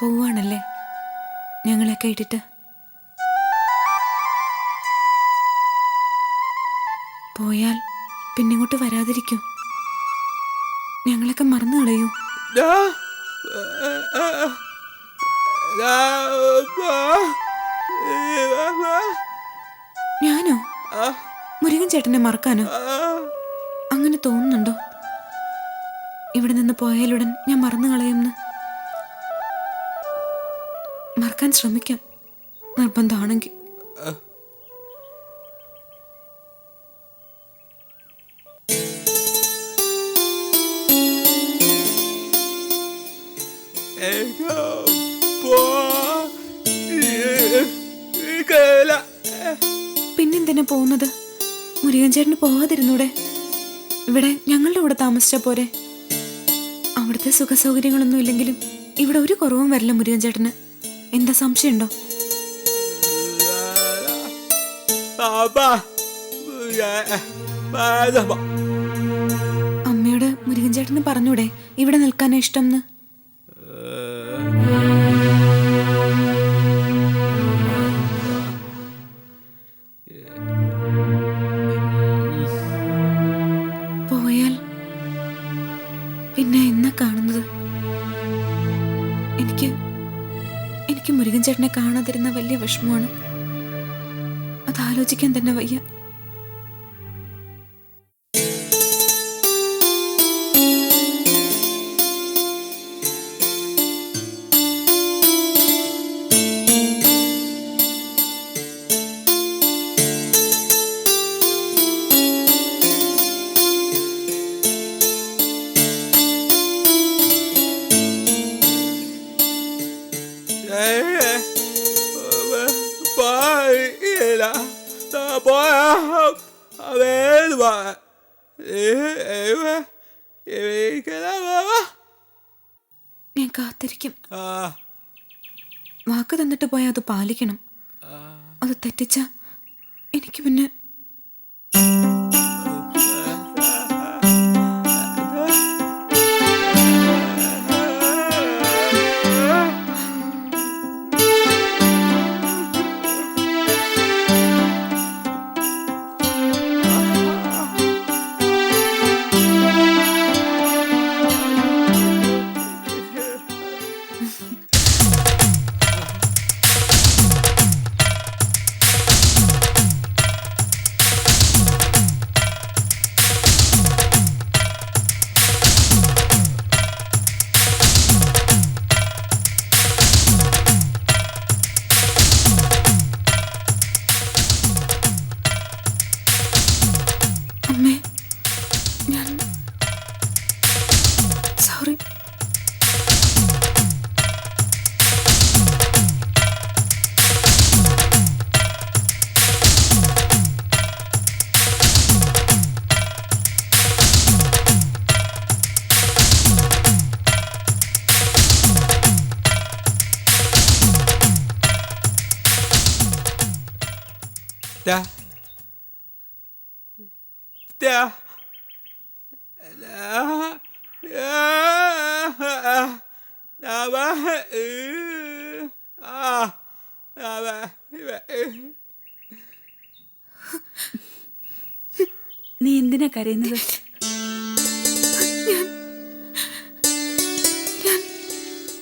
പോവാണല്ലേ? ഞങ്ങളെ ഇട്ടിട്ട്. പോയാൽ പിന്നിങ്ങോട്ട് വരാതിരിക്കൂ. ഞങ്ങളൊക്കെ മറന്നു കളയൂ. ഞാനോ? മുരുകൻ ചേട്ടനെ മറക്കാനോ? അങ്ങനെ തോന്നുന്നുണ്ടോ? ഇവിടെ നിന്ന് പോയാലുടൻ ഞാൻ മറന്നു കളയുമെന്ന്. മറക്കാൻ ശ്രമിക്കാം. നിർബന്ധമാണെങ്കിൽ. പിന്നെന്തിനാ പോകുന്നത്? മുരുകൻ ചേട്ടന് പോവാതിരുന്നൂടെ? ഇവിടെ ഞങ്ങളുടെ കൂടെ താമസിച്ച പോരെ. അവിടുത്തെ സുഖസൗകര്യങ്ങളൊന്നും ഇല്ലെങ്കിലും ഇവിടെ ഒരു കുറവും വരില്ല മുരുകൻ ചേട്ടന്. എന്താ സംശയമുണ്ടോ. അമ്മയോട് മുരുകൻ ചേട്ടന് പറഞ്ഞൂടെ ഇവിടെ നിൽക്കാനാ ഇഷ്ടം എന്ന് പോയാൽ പിന്നെ എന്നാ കാണുന്നത്? എനിക്ക് മുരുകൻ ചേട്ടനെ കാണാതിരുന്ന വലിയ വിഷമമാണ്. അത് ആലോചിക്കാൻ തന്നെ വയ്യ. ഞാൻ ഏ, ഏ, എനിക്കെന്താ പാപ്പാ? ഞാൻ കാത്തിരിക്കും. വാക്ക് തന്നിട്ട് പോയാൽ അത് പാലിക്കണം. അത് തെറ്റിച്ച എനിക്ക് പിന്നെ നീ എന്തിനാ കരയുന്നത്?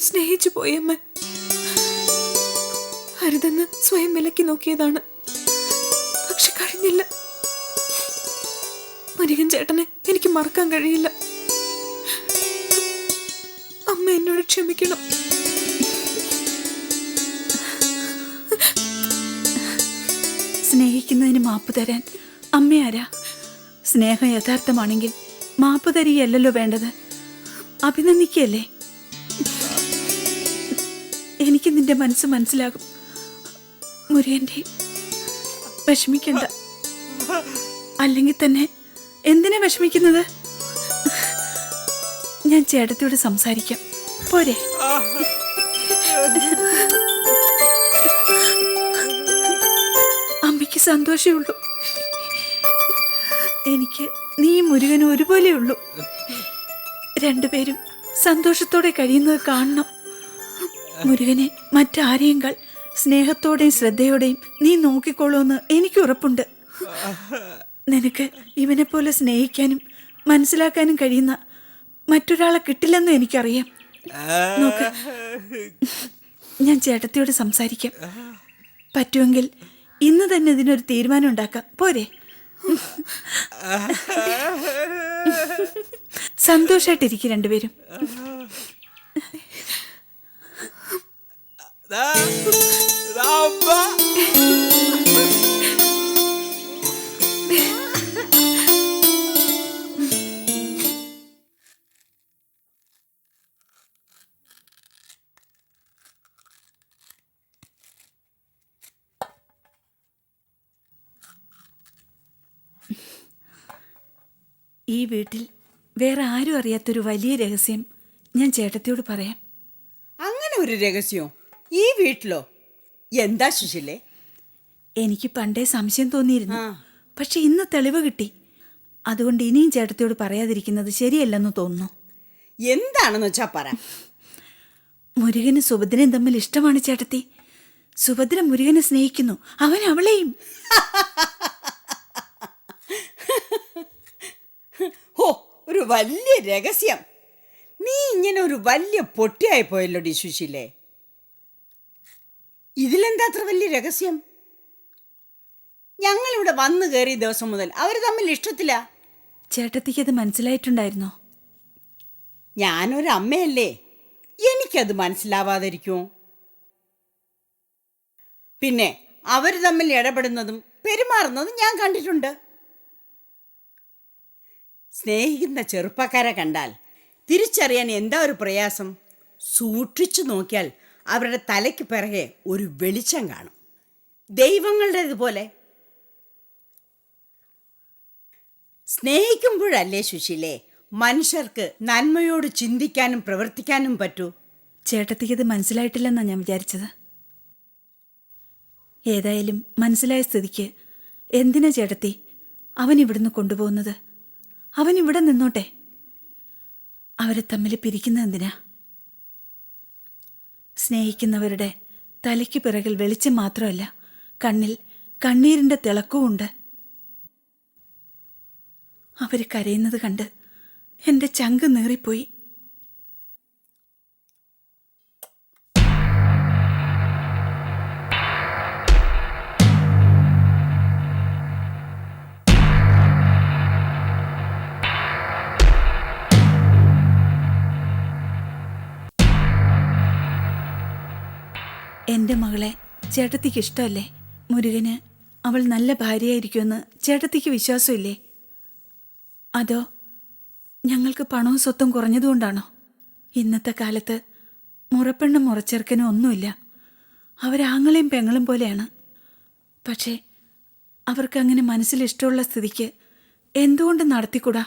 സ്നേഹിച്ചു പോയമ്മ അരുതെന്ന് സ്വയം വിലക്കി നോക്കിയതാണ്. കഴിഞ്ഞില്ല. മുരുകൻ ചേട്ടനെ എനിക്ക് മറക്കാൻ കഴിയില്ല. അമ്മ എന്നോട് ക്ഷമിക്കണം. സ്നേഹിക്കുന്നതിന് മാപ്പ് തരാൻ അമ്മ ആരാ? സ്നേഹം യഥാർത്ഥമാണെങ്കിൽ മാപ്പ് തരികയല്ലല്ലോ വേണ്ടത്. അഭിനന്ദിക്കുകയല്ലേ എനിക്ക് നിന്റെ മനസ്സ് മനസ്സിലാകും. മുരുകന്റെ വിഷമിക്കണ്ട. അല്ലെങ്കിൽ തന്നെ എന്തിനാ വിഷമിക്കുന്നത്? ഞാൻ ചേട്ടത്തിയോട് സംസാരിക്കാം. പോരെ. അമ്മയ്ക്ക് സന്തോഷമേ ഉള്ളൂ. എനിക്ക് നീ മുരുകനും ഒരുപോലെ ഉള്ളൂ. രണ്ടുപേരും സന്തോഷത്തോടെ കഴിയുന്നത് കാണണം. മുരുകനെ മറ്റാരെയേക്കാൾ സ്നേഹത്തോടെയും ശ്രദ്ധയോടെയും നീ നോക്കിക്കോളൂ എന്ന് എനിക്ക് ഉറപ്പുണ്ട്. നിനക്ക് പോലെ സ്നേഹിക്കാനും മനസ്സിലാക്കാനും കഴിയുന്ന മറ്റൊരാളെ കിട്ടില്ലെന്ന് എനിക്കറിയാം. നോക്ക് ഞാൻ ചേട്ടത്തിയോട് സംസാരിക്കാം. പറ്റുമെങ്കിൽ ഇന്ന് തന്നെ ഇതിനൊരു തീരുമാനം ഉണ്ടാക്കാം. പോരെ. സന്തോഷായിട്ടിരിക്കും രണ്ടുപേരും. ദാ, ഈ വീട്ടിൽ വേറെ ആരും അറിയാത്തൊരു വലിയ രഹസ്യം ഞാൻ ചേട്ടത്തിയോട് പറയാം. അങ്ങനെ ഒരു രഹസ്യം? ഈ വീട്ടിലോ? എന്താ ശിശില്ലേ എനിക്ക് പണ്ടേ സംശയം തോന്നിയിരുന്നു. പക്ഷെ ഇന്ന് തെളിവ് കിട്ടി. അതുകൊണ്ട് ഇനിയും ചേട്ടത്തിയോട് പറയാതിരിക്കുന്നത് ശരിയല്ലെന്ന് തോന്നുന്നു. എന്താണെന്ന് വെച്ചാ പറ. മുരുകനും സുഭദ്രയും തമ്മിൽ ഇഷ്ടമാണ് ചേട്ടത്തി. സുഭദ്ര മുരുകനെ സ്നേഹിക്കുന്നു. അവൻ അവളെയും. ഒരു വലിയ രഹസ്യം. നീ ഇങ്ങനെ ഒരു വലിയ പൊട്ടിയായി പോയല്ലോ ഡി സുശീലേ. ഇതിലെന്താ അത്ര വലിയ രഹസ്യം? ഞങ്ങളിവിടെ വന്നു കയറിയ ദിവസം മുതൽ അവർ തമ്മിൽ ഇഷ്ടത്തില്ല ചേട്ടത്തിക്ക് അത് മനസ്സിലായിട്ടുണ്ടായിരുന്നോ? ഞാനൊരു അമ്മയല്ലേ എനിക്കത് മനസ്സിലാവാതിരിക്കുമോ പിന്നെ അവർ തമ്മിൽ ഇടപെടുന്നതും പെരുമാറുന്നതും ഞാൻ കണ്ടിട്ടുണ്ട്. സ്നേഹിക്കുന്ന ചെറുപ്പക്കാരെ കണ്ടാൽ തിരിച്ചറിയാൻ എന്താ ഒരു പ്രയാസം? സൂക്ഷിച്ചു നോക്കിയാൽ അവരുടെ തലയ്ക്ക് പിറകെ ഒരു വെളിച്ചം കാണും. ദൈവങ്ങളുടേതുപോലെ സ്നേഹിക്കുമ്പോഴല്ലേ സുശീലേ മനുഷ്യർക്ക് നന്മയോട് ചിന്തിക്കാനും പ്രവർത്തിക്കാനും പറ്റൂ? ചേട്ടത്തിക്ക് ഇത് മനസ്സിലായിട്ടില്ലെന്നാ ഞാൻ വിചാരിച്ചത്. ഏതായാലും മനസ്സിലായ സ്ഥിതിക്ക് എന്തിനാ ചേട്ടത്തി അവൻ ഇവിടുന്ന് കൊണ്ടുപോകുന്നത്? അവൻ ഇവിടെ നിന്നോട്ടെ. അവരെ തമ്മിൽ പിരിക്കുന്ന എന്തിനാ? സ്നേഹിക്കുന്നവരുടെ തലയ്ക്ക് പിറകിൽ വെളിച്ചം മാത്രമല്ല കണ്ണിൽ കണ്ണീരിന്റെ തിളക്കവുമുണ്ട് അവർ കരയുന്നത് കണ്ട് എന്റെ ചങ്ക് നേറിപ്പോയി. എന്റെ മകളെ ചേട്ടത്തിക്ക് ഇഷ്ടമല്ലേ? മുരുകന് അവൾ നല്ല ഭാര്യയായിരിക്കുമെന്ന് ചേട്ടത്തിക്ക് വിശ്വാസമില്ലേ? അതോ ഞങ്ങൾക്ക് പണവും സ്വത്തും കുറഞ്ഞതുകൊണ്ടാണോ? ഇന്നത്തെ കാലത്ത് മുറപ്പെണ്ണും മുറച്ചെറുക്കനും ഒന്നുമില്ല. അവരാങ്ങളെയും പെങ്ങളും പോലെയാണ്. പക്ഷേ അവർക്കങ്ങനെ മനസ്സിലിഷ്ടമുള്ള സ്ഥിതിക്ക് എന്തുകൊണ്ട് നടത്തിക്കൂടാ?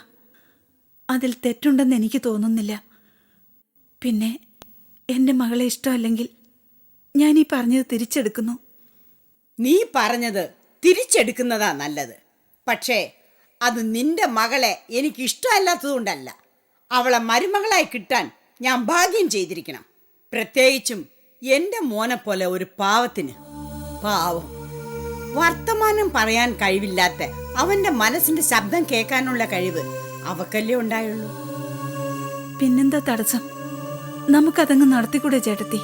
അതിൽ തെറ്റുണ്ടെന്ന് എനിക്ക് തോന്നുന്നില്ല. പിന്നെ എന്റെ മകളെ ഇഷ്ടമല്ലെങ്കിൽ ഞാൻ ഈ പറഞ്ഞത് തിരിച്ചെടുക്കുന്നു. നീ പറഞ്ഞത് തിരിച്ചെടുക്കുന്നതാ നല്ലത്. പക്ഷേ അത് നിന്റെ മകളെ എനിക്ക് ഇഷ്ടമല്ലാത്തതുകൊണ്ടല്ല അവളെ മരുമകളായി കിട്ടാൻ ഞാൻ ഭാഗ്യം ചെയ്തിരിക്കണം. പ്രത്യേകിച്ചും എന്റെ മോനെ പോലെ ഒരു പാവത്തിന്. പാവം. വർത്തമാനം പറയാൻ കഴിവില്ലാത്ത അവന്റെ മനസ്സിന്റെ ശബ്ദം കേൾക്കാനുള്ള കഴിവ് അവക്കല്ലേ ഉണ്ടായുള്ളൂ? പിന്നെന്താ തടസ്സം? നമുക്കതങ്ങ് നടത്തിക്കൂടെ ചേട്ടത്തി?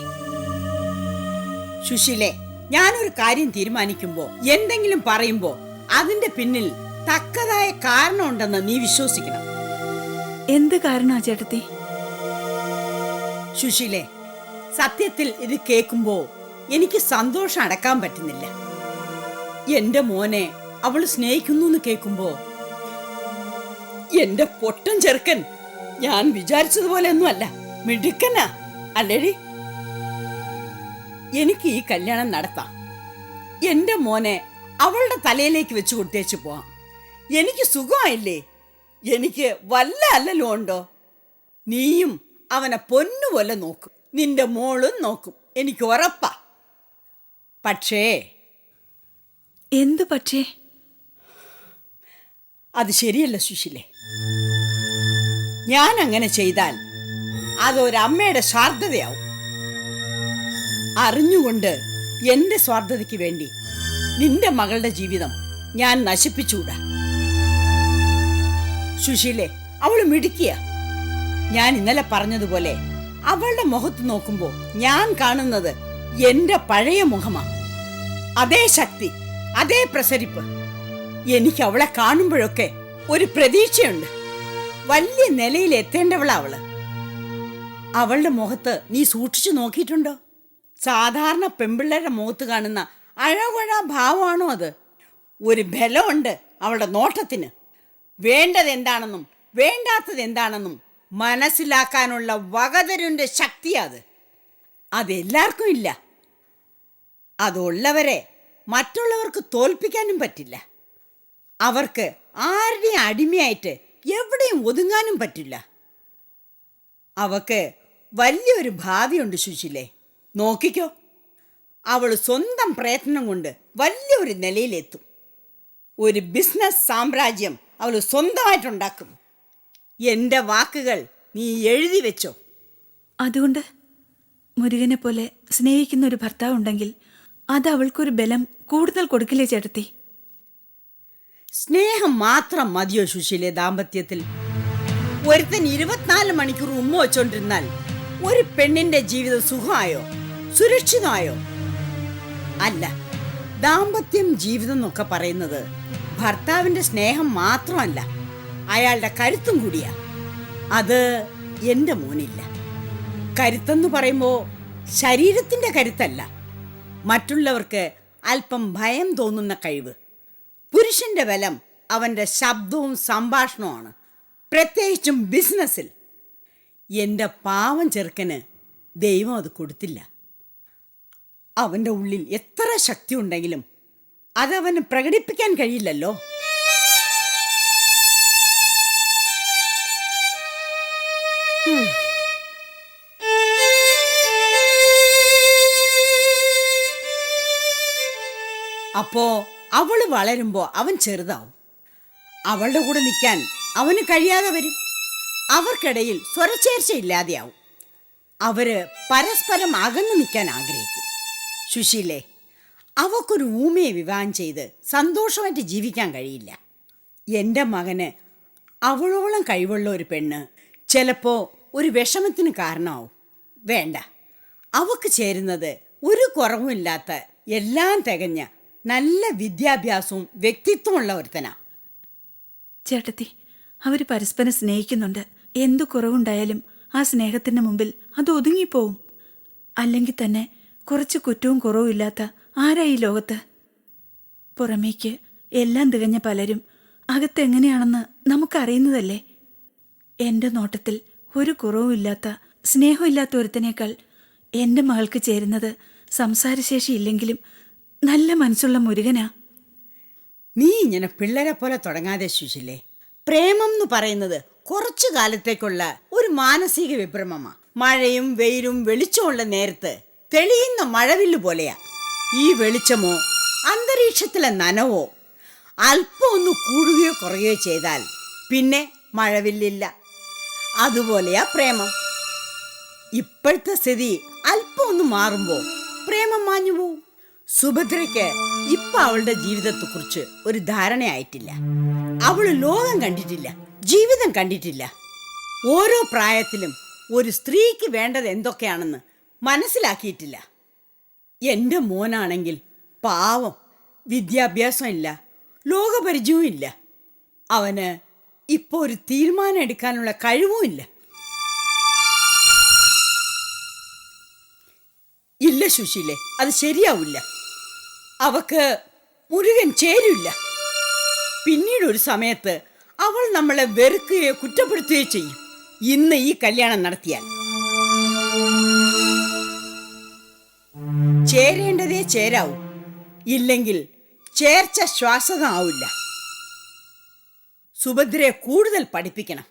സുശീലെ ഞാനൊരു കാര്യം തീരുമാനിക്കുമ്പോ എന്തെങ്കിലും പറയുമ്പോ അതിന്റെ പിന്നിൽ തക്കതായ കാരണമുണ്ടെന്ന് നീ വിശ്വസിക്കണം. എന്ത് കാരണമാ ചേട്ടത്തി? സുശീലെ സത്യത്തിൽ ഇത് കേൾക്കുമ്പോ എനിക്ക് സന്തോഷം അടക്കാൻ പറ്റുന്നില്ല. എന്റെ മോനെ അവൾ സ്നേഹിക്കുന്നു എന്ന് കേൾക്കുമ്പോ എന്റെ പൊട്ടൻ ചെറുക്കൻ ഞാൻ വിചാരിച്ചതുപോലെ ഒന്നും അല്ല മിടുക്കനാ അല്ലേടി? എനിക്ക് ഈ കല്യാണം നടത്താം. എന്റെ മോനെ അവളുടെ തലയിലേക്ക് വെച്ച് കൊടുത്തേച്ച് പോവാം. എനിക്ക് സുഖമായില്ലേ? എനിക്ക് വല്ല അല്ലല്ലോ ഉണ്ടോ? നീയും അവനെ പൊന്നുപോലെ നോക്കും. നിന്റെ മോളും നോക്കും. എനിക്ക് ഉറപ്പാ. പക്ഷേ എന്തു പക്ഷേ? അത് ശരിയല്ല സുശീലെ. ഞാൻ അങ്ങനെ ചെയ്താൽ അതൊരമ്മയുടെ സ്വാർത്ഥതയാവും അറിഞ്ഞുകൊണ്ട് എന്റെ സ്വാർത്ഥതയ്ക്ക് വേണ്ടി നിന്റെ മകളുടെ ജീവിതം ഞാൻ നശിപ്പിച്ചുകൂടാ സുശീലെ അവൾ മിടുക്കിയ. ഞാൻ ഇന്നലെ പറഞ്ഞതുപോലെ അവളുടെ മുഖത്ത് നോക്കുമ്പോ ഞാൻ കാണുന്നത് എന്റെ പഴയ മുഖമാ. അതേ ശക്തി അതേ പ്രസരിപ്പ്. എനിക്ക് അവളെ കാണുമ്പോഴൊക്കെ ഒരു പ്രതീക്ഷയുണ്ട്. വലിയ നിലയിൽ എത്തേണ്ടവളാ അവൾ. അവളുടെ മുഖത്ത് നീ സൂക്ഷിച്ചു നോക്കിയിട്ടുണ്ടോ? സാധാരണ പെമ്പിള്ളേരുടെ മുഖത്ത് കാണുന്ന അഴകുഴ ഭാവമാണോ അത്? ഒരു ബലമുണ്ട് അവളുടെ നോട്ടത്തിന്. വേണ്ടത് എന്താണെന്നും വേണ്ടാത്തത് എന്താണെന്നും മനസ്സിലാക്കാനുള്ള വകതരുന്റെ ശക്തിയാത് അതെല്ലാവർക്കും ഇല്ല. അതുള്ളവരെ മറ്റുള്ളവർക്ക് തോൽപ്പിക്കാനും പറ്റില്ല. അവർക്ക് ആരുടെയും അടിമയായിട്ട് എവിടെയും ഒതുങ്ങാനും പറ്റില്ല. അവക്ക് വലിയൊരു ഭാവിയുണ്ട് സുശീലേ നോക്കിക്കോ. അവൾ സ്വന്തം പ്രയത്നം കൊണ്ട് വലിയൊരു നിലയിലെത്തും. ഒരു ബിസിനസ് സാമ്രാജ്യം അവൾ സ്വന്തമായിട്ടുണ്ടാക്കും. എന്റെ വാക്കുകൾ നീ എഴുതി വെച്ചോ. അതുകൊണ്ട് മുരുകനെ പോലെ സ്നേഹിക്കുന്ന ഒരു ഭർത്താവ് ഉണ്ടെങ്കിൽ അത് അവൾക്കൊരു ബലം കൂടുതൽ കൊടുക്കില്ലേ ചേട്ടത്തി? സ്നേഹം മാത്രം മതിയോ സുശീലെ ദാമ്പത്യത്തിൽ? ഒരുത്തൻ ഇരുപത്തിനാല് മണിക്കൂർ ഉമ്മ വെച്ചോണ്ടിരുന്നാൽ ഒരു പെണ്ണിന്റെ ജീവിതം സുഖമായോ? സുരക്ഷിതമായോ അല്ല ദാമ്പത്യം ജീവിതം എന്നൊക്കെ പറയുന്നത് ഭർത്താവിന്റെ സ്നേഹം മാത്രമല്ല അയാളുടെ കരുത്തും കൂടിയാ. അത് എന്റെ മോനില്ല. കരുത്തെന്ന് പറയുമ്പോൾ ശരീരത്തിന്റെ കരുത്തല്ല. മറ്റുള്ളവർക്ക് അല്പം ഭയം തോന്നുന്ന കഴിവ്. പുരുഷന്റെ ബലം അവന്റെ ശബ്ദവും സംഭാഷണവുമാണ്. പ്രത്യേകിച്ചും ബിസിനസ്സിൽ. എന്റെ പാവം ചെറുക്കന് ദൈവം അത് കൊടുത്തില്ല. അവന്റെ ഉള്ളിൽ എത്ര ശക്തി ഉണ്ടെങ്കിലും അതവന് പ്രകടിപ്പിക്കാൻ കഴിയില്ലല്ലോ. അപ്പോ അവൾ വളരുമ്പോ അവൻ ചെറുതാവും. അവളുടെ കൂടെ നിൽക്കാൻ അവന് കഴിയാതെ വരും. അവർക്കിടയിൽ സ്വരച്ചേർച്ച ഇല്ലാതെയാവും. അവർ പരസ്പരം അകന്നു നിൽക്കാൻ ആഗ്രഹിക്കും. സുശീലേ അവക്കൊരു ഊമയെ വിവാഹം ചെയ്ത് സന്തോഷമായിട്ട് ജീവിക്കാൻ കഴിയില്ല. എന്റെ മകന് അവളോളം കഴിവുള്ള ഒരു പെണ്ണ് ചിലപ്പോൾ ഒരു വിഷമത്തിന് കാരണമാവും. വേണ്ട അവക്ക് ചേരുന്നത് ഒരു കുറവുമില്ലാത്ത എല്ലാം തികഞ്ഞ നല്ല വിദ്യാഭ്യാസവും വ്യക്തിത്വമുള്ള ഒരുത്തനാ. ചേട്ടത്തി അവർ പരസ്പരം സ്നേഹിക്കുന്നുണ്ട്. എന്തു കുറവുണ്ടായാലും ആ സ്നേഹത്തിന് മുമ്പിൽ അത് ഒതുങ്ങിപ്പോവും. അല്ലെങ്കിൽ തന്നെ കുറച്ച് കുറ്റവും കുറവും ഇല്ലാത്ത ആരാ ഈ ലോകത്ത്? പുറമേക്ക് എല്ലാം തികഞ്ഞ പലരും അകത്തെങ്ങനെയാണെന്ന് നമുക്കറിയുന്നതല്ലേ? എന്റെ നോട്ടത്തിൽ ഒരു കുറവും ഇല്ലാത്ത സ്നേഹമില്ലാത്ത ഒരുത്തനേക്കാൾ എന്റെ മകൾക്ക് ചേരുന്നത് സംസാരശേഷി ഇല്ലെങ്കിലും നല്ല മനസ്സുള്ള മുരുകനാ. നീ ഇങ്ങനെ പിള്ളേരെ പോലെ തുടങ്ങാതെ ശുചില്ലേ പ്രേമം എന്ന് പറയുന്നത് കുറച്ചു കാലത്തേക്കുള്ള ഒരു മാനസിക വിഭ്രമമാ. മഴയും വെയിലും വെളിച്ചമുള്ള നേരത്ത് തെളിയുന്ന മഴവില്ലു പോലെയാ. ഈ വെളിച്ചമോ അന്തരീക്ഷത്തിലെ നനവോ അല്പം ഒന്ന് കൂടുകയോ കുറയുകയോ ചെയ്താൽ പിന്നെ മഴവില്ലില്ല. അതുപോലെയാ പ്രേമം. ഇപ്പോഴത്തെ സ്ഥിതി അല്പം ഒന്ന് മാറുമ്പോ പ്രേമം മാഞ്ഞു പോവും. സുഭദ്രയ്ക്ക് ഇപ്പൊ അവളുടെ ജീവിതത്തെക്കുറിച്ച് ഒരു ധാരണയായിട്ടില്ല. അവൾ ലോകം കണ്ടിട്ടില്ല ജീവിതം കണ്ടിട്ടില്ല. ഓരോ പ്രായത്തിലും ഒരു സ്ത്രീക്ക് വേണ്ടത് എന്തൊക്കെയാണെന്ന് മനസ്സിലാക്കിയിട്ടില്ല. എന്റെ മോനാണെങ്കിൽ പാവം വിദ്യാഭ്യാസം ഇല്ല ലോകപരിചയവും ഇല്ല. അവന് ഇപ്പോൾ ഒരു തീരുമാനം എടുക്കാനുള്ള കഴിവും ഇല്ല. ഇല്ല സുശീലെ അത് ശരിയാവില്ല. അവക്ക് മുരുകൻ ചേരില്ല പിന്നീട് ഒരു സമയത്ത് അവൾ നമ്മളെ വെറുക്കുകയോ കുറ്റപ്പെടുത്തുകയോ ചെയ്യും. ഇന്ന് ഈ കല്യാണം നടത്തിയാൽ. ചേരേണ്ടതേ ചേരാവൂ. ഇല്ലെങ്കിൽ ചേർച്ച ശ്വാസം ആവില്ല സുഭദ്രയെ കൂടുതൽ പഠിപ്പിക്കണം.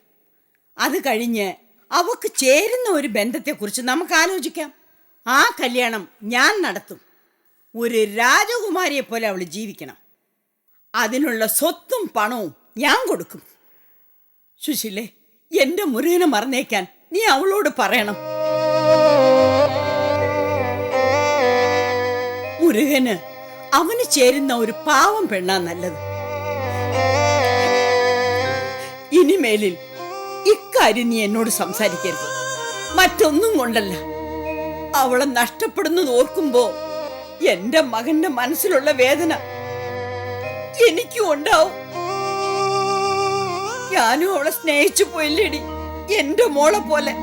അത് കഴിഞ്ഞ് അവക്ക് ചേരുന്ന ഒരു ബന്ധത്തെക്കുറിച്ച് നമുക്ക് ആലോചിക്കാം ആ കല്യാണം ഞാൻ നടത്തും. ഒരു രാജകുമാരിയെ പോലെ അവൾ ജീവിക്കണം. അതിനുള്ള സ്വത്തും പണവും ഞാൻ കൊടുക്കും. സുശീലേ എന്റെ മുരുകനെ മറന്നേക്കാൻ നീ അവളോട് പറയണം. മുരുകന് അവന് ചേരുന്ന ഒരു പാവം പെണ്ണാ നല്ലത്. ഇനിമേലിൽ ഇക്കാര്യം നീ എന്നോട് സംസാരിക്കരുത്. മറ്റൊന്നും കൊണ്ടല്ല. അവളെ നഷ്ടപ്പെടുന്നത് ഓർക്കുമ്പോ എന്റെ മകന്റെ മനസ്സിലുള്ള വേദന എനിക്കും ഉണ്ടാവും. ഞാനും അവളെ സ്നേഹിച്ചു പോയില്ലേടി എന്റെ മോളെ പോലെ.